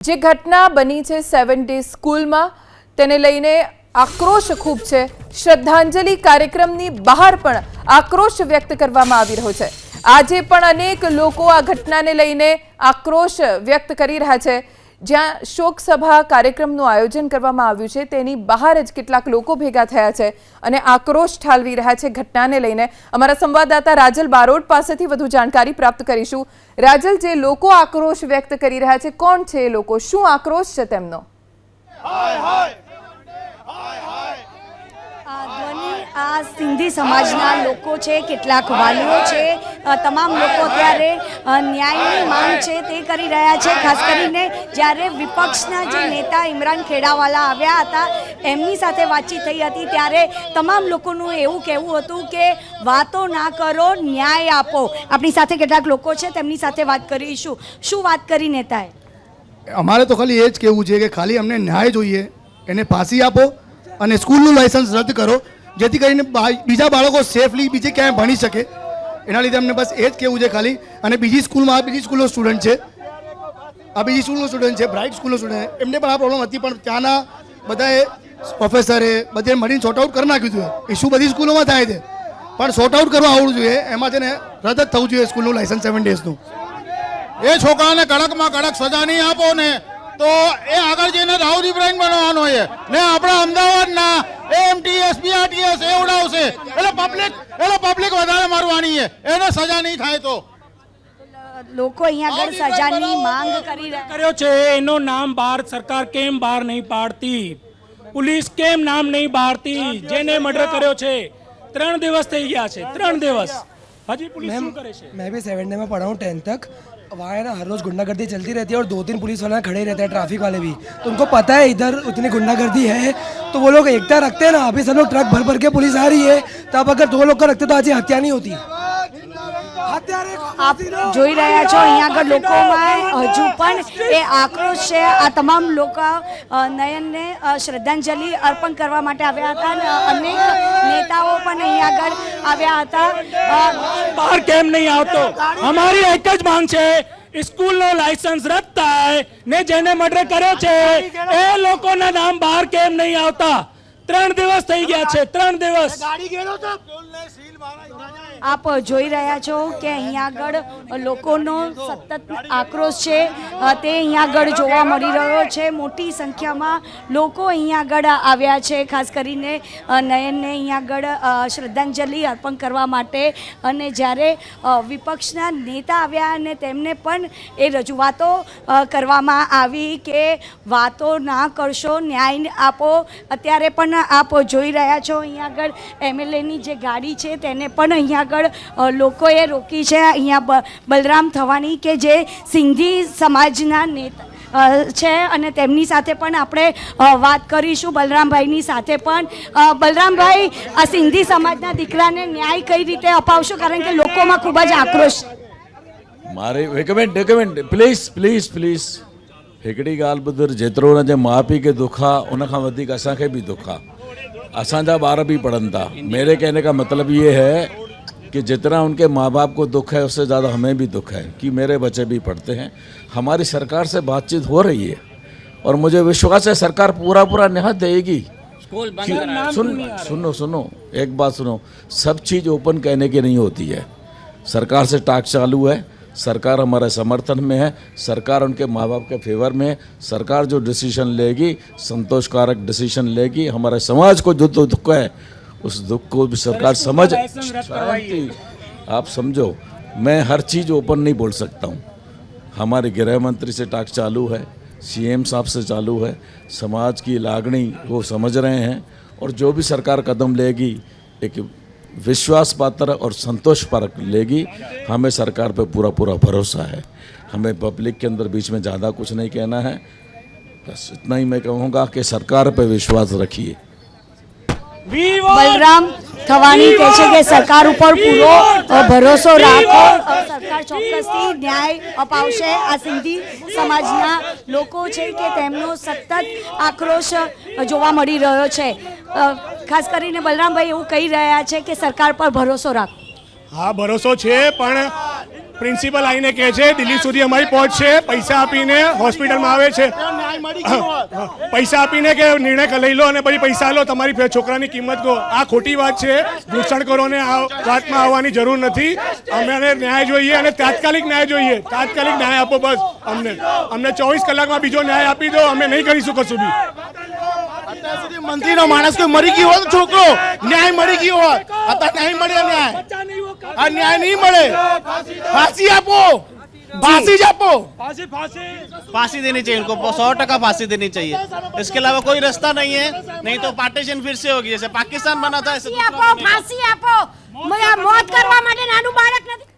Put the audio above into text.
જે ઘટના બની છે સેવન ડે સ્કૂલમાં, તેને લઈને આક્રોશ ખૂબ છે. શ્રદ્ધાંજલિ કાર્યક્રમની બહાર પણ આક્રોશ વ્યક્ત કરવામાં આવી રહ્યો છે. આજે પણ અનેક લોકો આ ઘટનાને લઈને આક્રોશ વ્યક્ત કરી રહ્યા છે. જ્યાં શોકસભા કાર્યક્રમનું આયોજન કરવામાં આવ્યું છે, તેની બહાર જ કેટલાક લોકો ભેગા થયા છે અને આક્રોશ ઠાલવી રહ્યા છે ઘટનાને લઈને. અમારા સંવાદદાતા રાજલ બારોટ પાસેથી વધુ જાણકારી પ્રાપ્ત કરીશું. રાજલ, જે લોકો આક્રોશ વ્યક્ત કરી રહ્યા છે, કોણ છે એ લોકો? શું આક્રોશ છે તેમનો? આ આ સિંધી સમાજના લોકો છે, કેટલાક વાલીઓ છે તમામ લોકો ત્યારે ન્યાયની માંગ છે તે કરી રહ્યા છે. ખાસ કરીને જ્યારે વિપક્ષના જે નેતા ઇમરાન ખેડાવાલા આવ્યા હતા, એમની સાથે વાતચીત થઈ હતી, ત્યારે તમામ લોકોનું એવું કહેવું હતું કે, વાતો ના કરો, ન્યાય આપો. આપણી સાથે કેટલાક લોકો છે, તેમની સાથે વાત કરીશું. શું વાત કરી નેતાએ? અમારે તો ખાલી એ જ કહેવું છે કે ખાલી અમને ન્યાય જોઈએ, એને ફાંસી આપો અને સ્કૂલનું લાયસન્સ રદ કરો. જેથી કરીને બીજા બાળકો સેફલી બીજે ક્યાંય ભણી શકે. એના લીધે અમને બસ એ જ કહેવું છે ખાલી. અને બીજી સ્કૂલમાં આ બીજી સ્કૂલનો સ્ટુડન્ટ છે. આ બીજી સ્કૂલનો સ્ટુડન્ટ છે બ્રાઇટ સ્કૂલનો સ્ટુડન્ટ એમને પણ આ પ્રોબ્લેમ હતી, પણ ત્યાંના બધાએ પ્રોફેસરે બધે મળીને સોર્ટ આઉટ કરી નાખ્યું હતું. ઇસ્યુ બધી સ્કૂલોમાં થાય છે? પણ સોર્ટ આઉટ કરવા આવડવું જોઈએ. એમાં છે ને રદ જ થવું જોઈએ સ્કૂલનું લાયસન્સ સેવન ડેઝનું એ છોકરાને કડકમાં કડક સજા નહીં આપો ને. તો એ આગળ જઈને રાહુલ ઇબ્રાહીમ બનાવવાનો છે. ને આપણા અમદાવાદના એમટીએસપી આરટીએસ એ ઉડાવશે. એટલે પબ્લિક એટલે પબ્લિક વધારે મારવાની છે. એને સજા નહીં થાય તો. લોકો અહીંયા આગળ સજાની માંગ કરી કર્યો છે એનું નામ ભારત સરકાર કેમ બહાર નહીં પાડતી? પોલીસ કેમ નામ નહીં બહારતી જેને મર્ડર કર્યો છે. ત્રણ દિવસ થઈ ગયા છે. ત્રણ દિવસ હજી પોલીસ શું કરે છે? મેં ભી સેવન ડે માં પઢા ટેન્થ તક. वहाँ है ना, हर रोज गुंडागर्दी चलती रहती है और दो तीन पुलिस वाले खड़े रहते हैं, ट्रैफ़िक वाले भी। तो उनको पता है इधर उतनी गुंडागर्दी है तो वो लोग एकता रखते हैं ना, अभी सब लोग ट्रक भर भर के पुलिस आ रही है तब अगर दो लोग का रखते तो आज ये हत्या नहीं होती। આપ જોઈ રહ્યા છો અહીંયા આગળ લોકોમાં હજુ પણ એ આક્રોશ છે. આ તમામ લોકો નયનને શ્રદ્ધાંજલિ અર્પણ કરવા માટે આવ્યા હતા અને અનેક નેતાઓ પણ અહીંયા આગળ આવ્યા હતા. બહાર કેમ નહીં આવતો? અમારી એક જ માંગ છે સ્કૂલનો લાયસન્સ રદ થાય ને જેને મર્ડર કર્યો છે એ લોકોના નામ બહાર કેમ નહીં આવતા? ત્રણ દિવસ થઈ ગયા છે ત્રણ દિવસ. આપ જોઈ રહ્યા છો કે અહીંયા આગળ લોકોનો સતત આક્રોશ છે. તે અહીંયા આગળ જોવા મળી રહ્યો છે. મોટી સંખ્યામાં લોકો અહીંયા આગળ આવ્યા છે, ખાસ કરીને નયનને અહીંયા આગળ શ્રદ્ધાંજલિ અર્પણ કરવા માટે. અને જ્યારે વિપક્ષના નેતા આવ્યા અને તેમને પણ એ રજૂઆતો કરવામાં આવી કે વાતો ના કરશો, ન્યાય આપો, અત્યારે પણ આપ જોઈ રહ્યા છો. અહીંયા આગળ એમએલએની જે ગાડી છે, તેને પણ અહીંયા આગળ અ, લોકોએ રોકી છે અહીંયા બ- બલરામ થવાની કે જે સિંધી સમાજના નેતા અ, છે અને તેમની સાથે પણ આપણે અ, વાત કરીશું બલરામભાઈની સાથે પણ અ, બલરામભાઈ આ સિંધી સમાજના દીકરાને ન્યાય કઈ રીતે અપાવશો કારણ કે લોકોમાં ખૂબ જ આક્રોશ છે. મારે हिकु मिंट हिकु मिंट प्लीज़ प्लीज़ प्लीज़ हिकिड़ी ॻाल्हि ॿुधर जेतिरो हुनजे माउ पीउ खे दुख आहे उन खां वधीक असांखे बि दुख आहे असांजा ॿार बि पढ़नि था मेरे कहने का मतलब ये है कि जितना उनके माँ बाप को दुख है उससे ज़्यादा हमें भी दुख है कि मेरे बच्चे भी पढ़ते हैं। हमारी सरकार से बातचीत हो रही है और मुझे विश्वास है सरकार पूरा पूरा न्याय देगी सुन सुनो सुनो एक बात सुनो। सब चीज़ ओपन कहने की नहीं होती है। सरकार से टाक चालू है। सरकार हमारे समर्थन में है। सरकार उनके माँ बाप के फेवर में है। सरकार जो डिसीज़न लेगी संतोषकारक डिसीज़न लेगी हमारे समाज को जो दुख है उस दुख को भी सरकार समझ शांति। आप समझो मैं हर चीज़ ओपन नहीं बोल सकता हूँ। हमारे गृह मंत्री से टाक चालू है सीएम साहब से चालू है समाज की लागणी वो समझ रहे हैं और जो भी सरकार कदम लेगी एक विश्वास पात्र और संतोष परक लेगी हमें सरकार पे पूरा पूरा भरोसा है। हमें पब्लिक के अंदर बीच में ज़्यादा कुछ नहीं कहना है। बस इतना ही मैं कहूँगा कि सरकार पे विश्वास रखिए। બલરામ થવાની કહે છે કે સરકાર ઉપર પૂરો ભરોસો રાખો. સરકાર ચોક્કસથી ન્યાય અપાવશે. આ સિંધી સમાજના લોકો છે કે તેમનો સતત આક્રોશ જોવા મળી રહ્યો છે. ખાસ કરીને બલરામભાઈ એવું કહી રહ્યા છે કે સરકાર પર ભરોસો રાખો. હા ભરોસો છે પણ પ્રિન્સિપલ આવીને કહે છે, દિલ્હી સુધી અમારી પહોંચશે પૈસા આપીને હોસ્પિટલમાં આવે છે. પૈસા આપીને કે નિર્ણય લઈ લો અને પછી પૈસા લો, તમારી છોકરાની કિંમત કહો આ ખોટી વાત છે. ઘૂસણખોરોને આ વાતમાં આવવાની જરૂર નથી. અમને ન્યાય જોઈએ અને તાત્કાલિક ન્યાય જોઈએ. તાત્કાલિક ન્યાય આપો બસ અમને. અમને ચોવીસ કલાકમાં બીજો ન્યાય આપી દો. અમે નહીં કરીશું કશું બી. મંત્રીનો માણસ કોઈ મરી ગયો હોત, છોકરો? ન્યાય મળી ગયો હોત. અત્યારે નહીં મળ્યો ન્યાય. આ ન્યાય નહીં મળે ફાંસી આપો ફાંસી જ આપો फांसी देनी चाहिए इनको सौ टका फांसी देनी चाहिए इसके अलावा कोई रास्ता नहीं है नहीं तो पार्टीशन फिर से होगी जैसे पाकिस्तान बना था ऐसे ફાંસી આપો ફાંસી આપો મોત કરવા માટે નાનું બાળક નથી